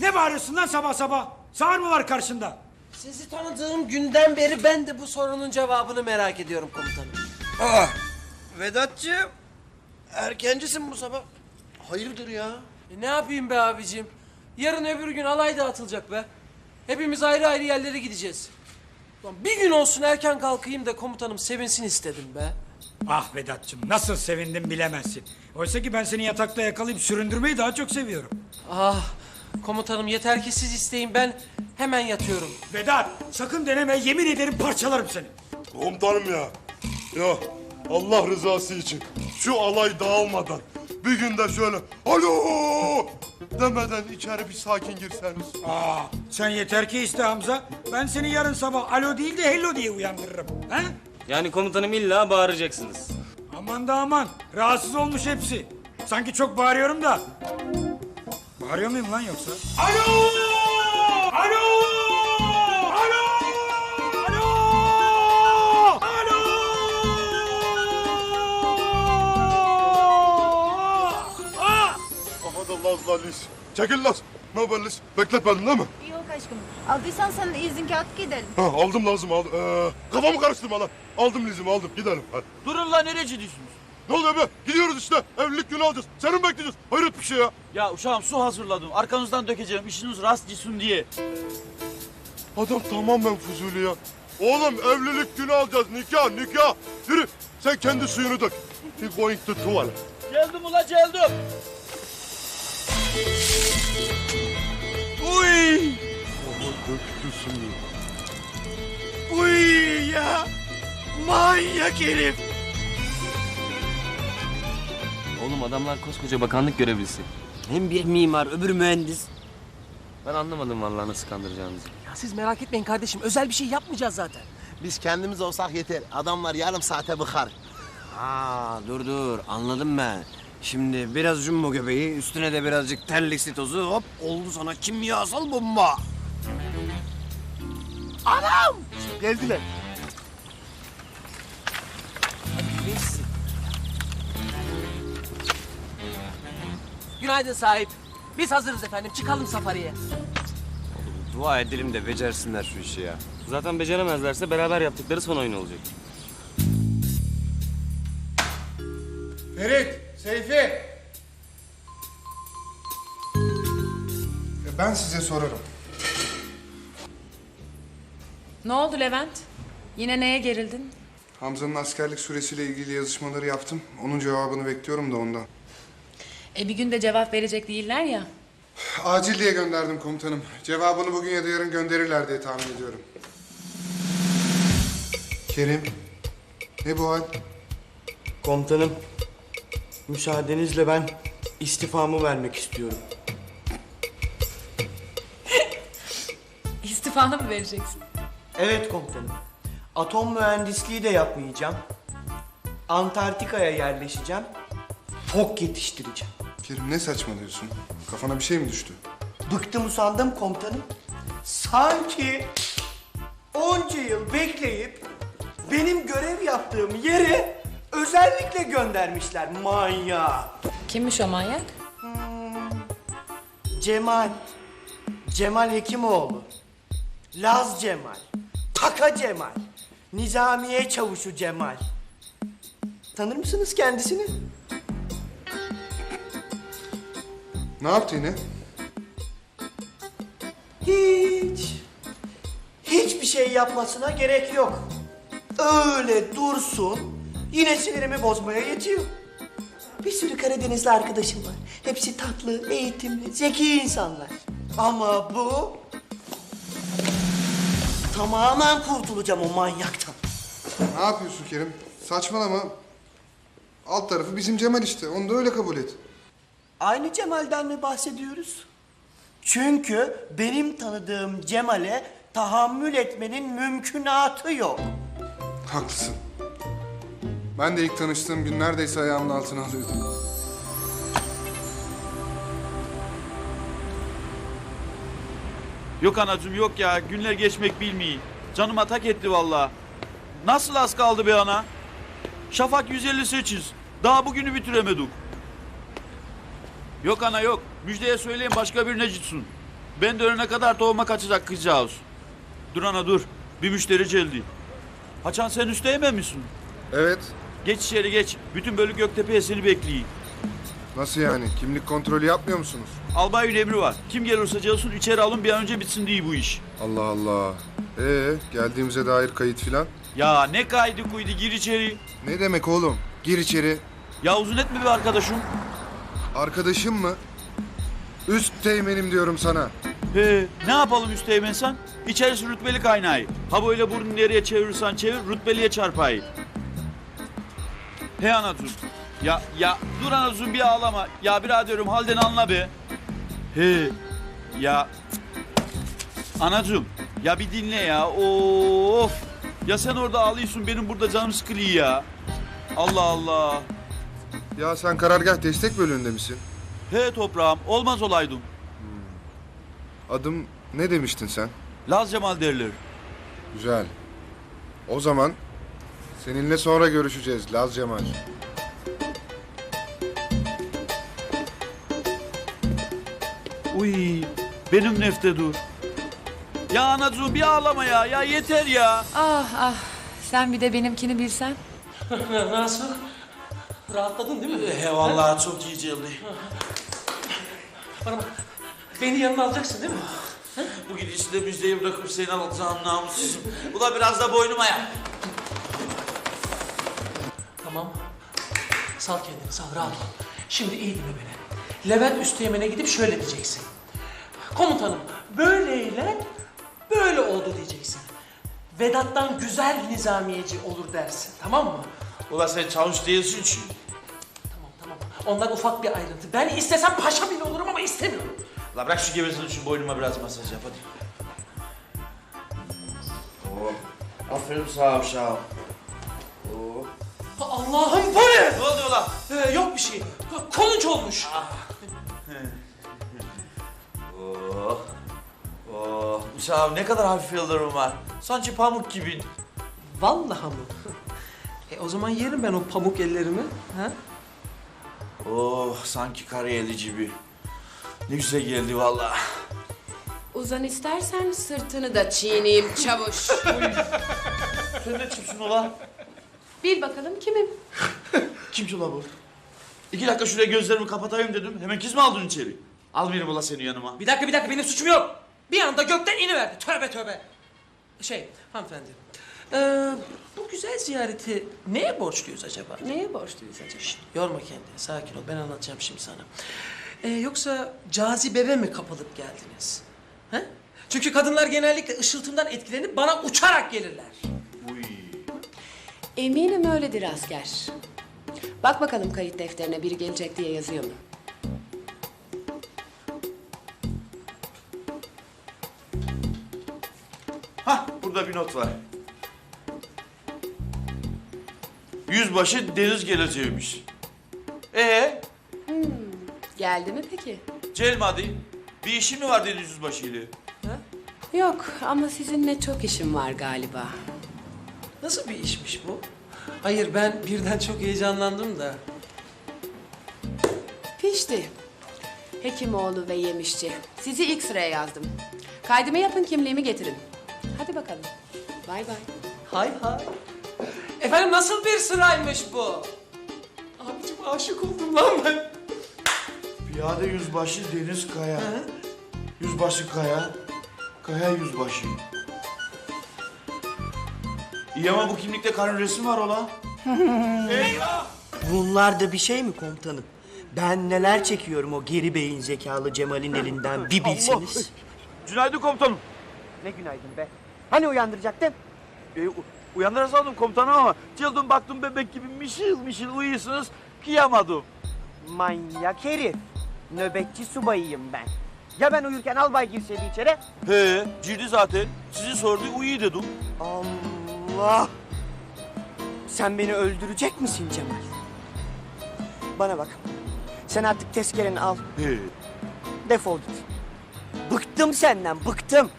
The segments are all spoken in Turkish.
Ne bağırıyorsun lan sabah sabah? Sağır mı var karşında? Sizi tanıdığım günden beri ben de bu sorunun cevabını merak ediyorum komutanım. Aa, Vedat'cığım. Erkencisin bu sabah. Hayırdır ya? E ne yapayım be abicim? Yarın öbür gün alay dağıtılacak be. Hepimiz ayrı ayrı yerlere gideceğiz. Lan bir gün olsun erken kalkayım da komutanım sevinsin istedim be. Ah Vedat'cığım nasıl sevindim bilemezsin. Oysa ki ben seni yatakta yakalayıp süründürmeyi daha çok seviyorum. Ah komutanım yeter ki siz isteyin ben hemen yatıyorum. Vedat sakın deneme yemin ederim parçalarım seni. Komutanım ya. Ya Allah rızası için şu alay dağılmadan bir günde şöyle alo demeden içeri bir sakin girseniz. Aa, sen yeter ki iste Hamza. Ben seni yarın sabah alo değil de hello diye uyandırırım. He? Yani komutanım illa bağıracaksınız. Aman da aman. Rahatsız olmuş hepsi. Sanki çok bağırıyorum da. Bağırıyor muyum lan yoksa? Alo! Alo! Alo! Alo! Alo! Ah! Aha da Laz la Lis. Çekil Laz. Ne haber Lis? Bekletmedin değil mi? Yok aşkım. Aldıysan sen de izin kağıt gidelim. Ha, aldım lazım aldım. Ee, kafamı karıştırma lan. Aldım Liz'imi aldım. Gidelim hadi. Durun lan nereye gidiyorsunuz? Ne oluyor be? Gidiyoruz işte. Evlilik günü alacağız. Seni mi bekleyeceğiz? Hayret bir şey ya. Ya uşağım su hazırladım. Arkanızdan dökeceğim. işiniz rast gitsin diye. Adam tamamen fuzuli ya. Oğlum evlilik günü alacağız. Nikah nikah. Yürü. Sen kendi suyunu dök. He going to tuvalet. Geldim ula geldim. Uy! Ama döktü suyu. Uy ya! Manyak herif! Oğlum adamlar koskoca bakanlık görevlisi. Hem bir mimar öbür mühendis. Ben anlamadım vallahi nasıl kandıracağınızı. Ya siz merak etmeyin kardeşim özel bir şey yapmayacağız zaten. Biz kendimiz olsak yeter. Adamlar yarım saate bıkar. Aa dur dur anladım ben. Şimdi biraz jumbo göbeği üstüne de birazcık terliksi tozu hop oldu sana kimyasal bomba. Geldiler. Günaydın sahip. Biz hazırız efendim çıkalım safariye. Dua edelim de becersinler şu işi ya. Zaten beceremezlerse beraber yaptıkları son oyun olacak. Ferit, Seyfi. Ben size sorarım. Ne oldu Levent? Yine neye gerildin? Hamza'nın askerlik süresiyle ilgili yazışmaları yaptım. Onun cevabını bekliyorum da ondan. E bir günde cevap verecek değiller ya. Acil diye gönderdim komutanım. Cevabını bugün ya da yarın gönderirler diye tahmin ediyorum. Kerim, ne bu hal? Komutanım, müsaadenizle ben istifamı vermek istiyorum. İstifanı mı vereceksin? Evet komutanım. Atom mühendisliği de yapmayacağım. Antarktika'ya yerleşeceğim. Fok yetiştireceğim. Kerim ne saçmalıyorsun? Kafana bir şey mi düştü? Bıktım usandım komutanım. Sanki onca yıl bekleyip benim görev yaptığım yere özellikle göndermişler manyağı. Kimmiş o manyak? Cemal. Cemal Hekimoğlu. Laz Cemal. Taka Cemal. Nizamiye Çavuşu Cemal. Tanır mısınız kendisini? Ne yaptı yine? Hiç. Hiçbir şey yapmasına gerek yok. Öyle dursun. Yine sinirimi bozmaya yetiyor. Bir sürü Karadenizli arkadaşım var. Hepsi tatlı, eğitimli, zeki insanlar. Ama bu... Tamamen kurtulacağım o manyaktan. Ne yapıyorsun Kerim? Saçmalama. Alt tarafı bizim Cemal işte. Onu da öyle kabul et. Aynı Cemal'den mi bahsediyoruz? Çünkü benim tanıdığım Cemal'e tahammül etmenin mümkünatı yok. Haklısın. Ben de ilk tanıştığım gün neredeyse ayağımın altına alıyordum. Yok anacığım yok ya. Günler geçmek bilmiyor. Canıma tak etti vallahi. Nasıl az kaldı be ana? Şafak 158. Daha bugünü bitiremedik. Yok ana yok. Müjdeye söyleyin başka birine gitsin. Ben dönene kadar tohuma kaçacak kızcağız. Dur ana dur. Bir müşteri geldi. Haçan sen üstte yememişsin. Evet. Geç içeri geç. Bütün bölük Göktepe'ye seni bekliyor. Nasıl yani? Kimlik kontrolü yapmıyor musunuz? Albayın emri var. Kim gelirse gelsin içeri alın bir an önce bitsin diye bu iş. Allah Allah. Ee, geldiğimize dair kayıt filan. Ya ne kaydı kuydu gir içeri. Ne demek oğlum? Gir içeri. Ya uzun etme be arkadaşım. Arkadaşım mı? Üst teğmenim diyorum sana. He, ne yapalım üsteğmen sen? İçerisi rütbeli kaynağı. Ha böyle burnunu nereye çevirirsen çevir rütbeliye çarpayı. He anacığım. Ya ya dur anacığım bir ağlama. Ya biraderim halden anla be. He. Ya anacığım ya bir dinle ya. Of. Ya sen orada ağlıyorsun benim burada canım sıkılıyor ya. Allah Allah. Ya sen karargah destek bölüğünde misin? He toprağım olmaz olaydım. Adım ne demiştin sen? Laz Cemal derler. Güzel. O zaman seninle sonra görüşeceğiz Laz Cemal. Uy benim nefte dur. Ya anacığım bir ağlama ya. Ya yeter ya. Ah ah sen bir de benimkini bilsen. Nasıl? Rahatladın değil mi? He vallahi çok iyi geldi. Bana bak. Beni yanına alacaksın değil mi? Bu gidişle müjdeyi bırakıp seni alacağım namussuzum. Ula biraz da boynuma ya. Tamam. Sal kendini, sal rahat ol. Şimdi iyi dinle beni. Levent Üsteğmen'e gidip şöyle diyeceksin. Komutanım, böyleyle böyle oldu diyeceksin. Vedat'tan güzel nizamiyeci olur dersin, tamam mı? Ula sen çavuş değilsin çünkü. Tamam, tamam. Ondan ufak bir ayrıntı. Ben istesem paşa bile olurum ama istemiyorum. La bırak şu gevezini şu boynuma biraz masaj yap hadi. Oh. Aferin sağ ol sağ ol. Oh. Allah'ım bu ne? Ne oluyor lan? Ee, yok bir şey. Kolunç olmuş. Oh. Oh. Uşağım ne kadar hafif yıldırım var. Sanki pamuk gibi. Vallahi mı? E o zaman yerim ben o pamuk ellerimi. Ha? Oh sanki karayeli gibi. Ne güzel geldi vallahi. Uzan istersen sırtını da çiğneyim çavuş. Sen ne çıpsın ulan? Bil bakalım kimim? Kim ki ula bu? İki dakika şuraya gözlerimi kapatayım dedim. Hemen kız mı aldın içeri? Al beni ula seni yanıma. Bir dakika bir dakika benim suçum yok. Bir anda gökten iniverdi. Tövbe tövbe. Şey hanımefendi. Ee, bu güzel ziyareti neye borçluyuz acaba? Neye borçluyuz acaba? Şşt, yorma kendini. Sakin ol. Ben anlatacağım şimdi sana. Ee, yoksa cazibeme mi kapılıp geldiniz? He? Çünkü kadınlar genellikle ışıltımdan etkilenip bana uçarak gelirler. Eminim öyledir asker. Bak bakalım kayıt defterine biri gelecek diye yazıyor mu? Hah burada bir not var. Yüzbaşı deniz geleceğiymiş. Ee, Geldi mi peki? Celmadi bir işin mi var dedi yüzbaşı ile? Yok ama sizinle çok işim var galiba. Nasıl bir işmiş bu? Hayır ben birden çok heyecanlandım da. Pişti. Hekimoğlu ve Yemişçi. Sizi ilk sıraya yazdım. Kaydımı yapın kimliğimi getirin. Hadi bakalım. Bay bay. Hay hay. Efendim nasıl bir sıraymış bu? Abicim aşık oldum lan ben. Piyade yüzbaşı Deniz Kaya. Yüzbaşı Kaya. Kaya yüzbaşı. İyi ama bu kimlikte karın resmi var ola. Eyvah! Bunlar da bir şey mi komutanım? Ben neler çekiyorum o geri beyin zekalı Cemal'in elinden bir bilseniz. Günaydın komutanım. Ne günaydın be. Hani uyandıracaktın? E, u- uyandıra sandım komutanım ama çıldım baktım bebek gibi mişil mişil uyuyorsunuz kıyamadım. Manyak herif. Nöbetçi subayıyım ben. Ya ben uyurken albay girseydi içeri? He girdi zaten. Sizi sordu uyu dedim. Allah! Sen beni öldürecek misin Cemal? Bana bak. Sen artık tezkereni al. He. Defol git. Bıktım senden, bıktım.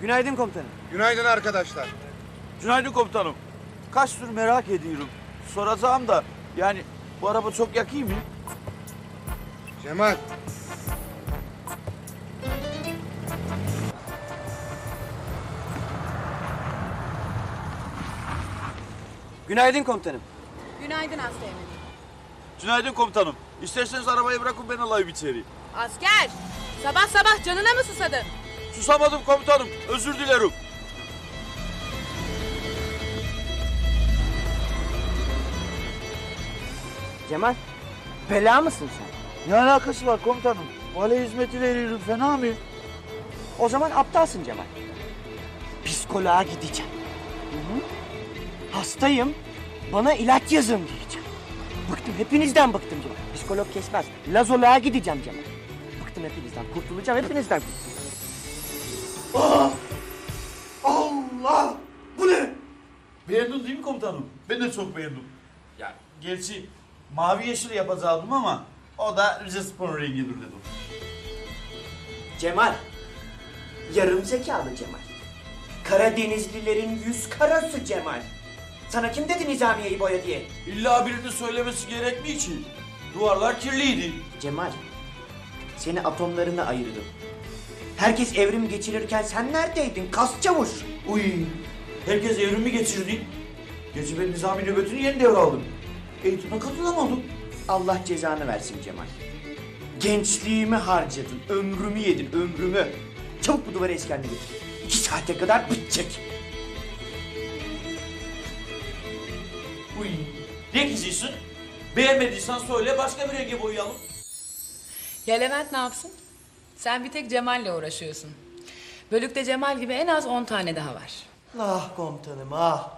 Günaydın komutanım. Günaydın arkadaşlar. Günaydın komutanım. Kaç tür merak ediyorum. Soracağım da yani bu araba çok yakıyor mu? Cemal. Günaydın komutanım. Günaydın Asteğmen. Günaydın komutanım. İsterseniz arabayı bırakın ben alayım içeri. Asker! Sabah sabah canına mı susadın? Susamadım komutanım. Özür dilerim. Cemal, bela mısın sen? Ne alakası var komutanım? Vale hizmeti veriyorum fena mı? O zaman aptalsın Cemal. Psikoloğa gideceğim. Hastayım, bana ilaç yazın diyeceğim. Bıktım, hepinizden bıktım Cemal. Psikolog kesmez. Lazoloğa gideceğim Cemal. Bıktım hepinizden, kurtulacağım hepinizden. Allah! Bu ne? Beğendin değil mi komutanım? Ben de çok beğendim. Ya gerçi mavi yeşil yapacaktım ama o da Rize Spor rengidir dedim. Cemal, yarım zekalı Cemal. Karadenizlilerin yüz karası Cemal. Sana kim dedi Nizamiye'yi boya diye? İlla birinin söylemesi gerekmiyor ki. Duvarlar kirliydi. Cemal, seni atomlarına ayırdım. Herkes evrim geçirirken sen neredeydin? Kas çavuş. Uy, herkes evrimi geçirdi. Gerçi ben nizami nöbetini yeni devraldım. Eğitime katılamadım. Allah cezanı versin Cemal. Gençliğimi harcadın, ömrümü yedin, ömrümü. Çabuk bu duvarı eskenle getir. İki saate kadar bitecek. Uy, ne gizlisin? Beğenmediysen söyle başka bir renge boyayalım. Ya Levent ne yapsın? Sen bir tek Cemal'le uğraşıyorsun. Bölükte Cemal gibi en az 10 tane daha var. Ah komutanım ah.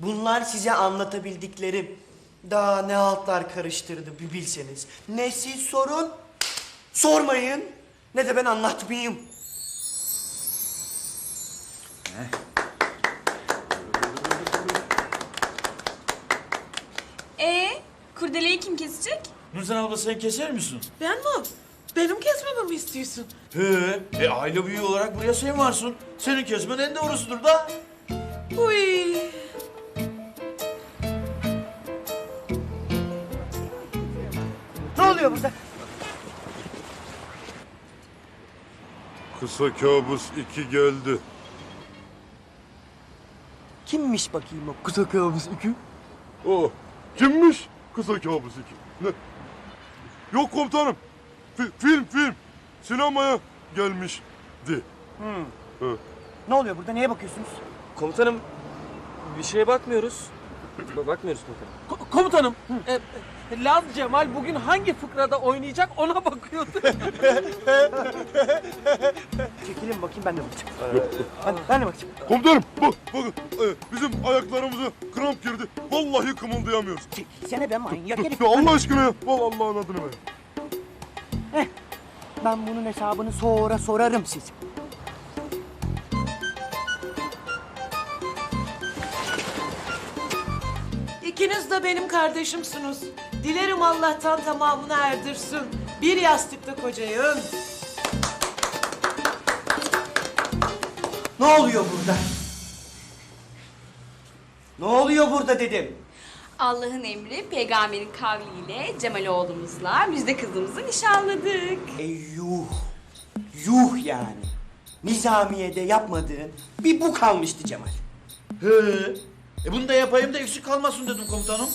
Bunlar size anlatabildiklerim. Daha ne altlar karıştırdı bir bilseniz. Ne siz sorun, sormayın. Ne de ben anlatmayayım. Ee, kurdeleyi kim kesecek? Nurten abla sen keser misin? Ben mi? Benim kesmemi mi istiyorsun? He, e aile büyüğü olarak buraya sen varsın. Senin kesmen en doğrusudur da. Uy. Ne oluyor burada? Kısa kabus iki geldi. Kimmiş bakayım o kısa kabus iki? O kimmiş? Kısa kabus iki. Ne? Yok komutanım. Fi- film film. Sinemaya gelmişti. Ne oluyor burada? Neye bakıyorsunuz? Komutanım bir şeye bakmıyoruz. Ba- Bakmıyoruz komutanım. Ko- komutanım, e, e, Laz Cemal bugün hangi fıkrada oynayacak ona bakıyordu. Çekilin bakayım ben de bakacağım. Ben, ben de bakacağım. Komutanım bak bakın e, bizim ayaklarımıza kramp girdi. Vallahi kımıldayamıyoruz. Çekilsene be manyak herif. Ya Allah aşkına ya. Vallahi Allah'ın adını ver. Ben bunun hesabını sonra sorarım size. İkiniz de benim kardeşimsiniz. Dilerim Allah'tan tamamını erdirsin. Bir yastıkta kocayın. Ne oluyor burada? Ne oluyor burada dedim. Allah'ın emri peygamberin kavliyle Cemal oğlumuzla müjde kızımızı nişanladık. Ey yuh. Yuh yani. Nizamiye'de yapmadığın bir bu kalmıştı Cemal. He. E bunu da yapayım da eksik kalmasın dedim komutanım.